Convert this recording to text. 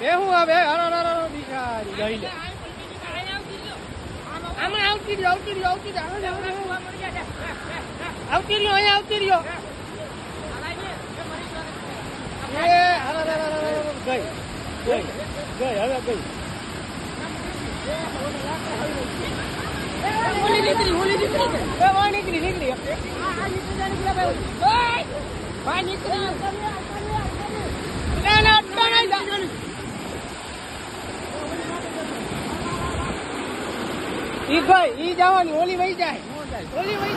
એ હું આવે હરો હરો બિચારી. ગઈ લે. આમાં આવતી રહ્યો આવતી રહ્યો આવતી રહ્યો. આવતી રહ્યો અહીંયા આવતી રહ્યો. એ હરો હરો ગઈ ગઈ ગઈ હવે ગઈ એ વાહ નીકળી નીકળી. વાહ નીકળી ના ઈ ગઈ ઈ જવાની ઓલી વહી જાય. ઓલી વહી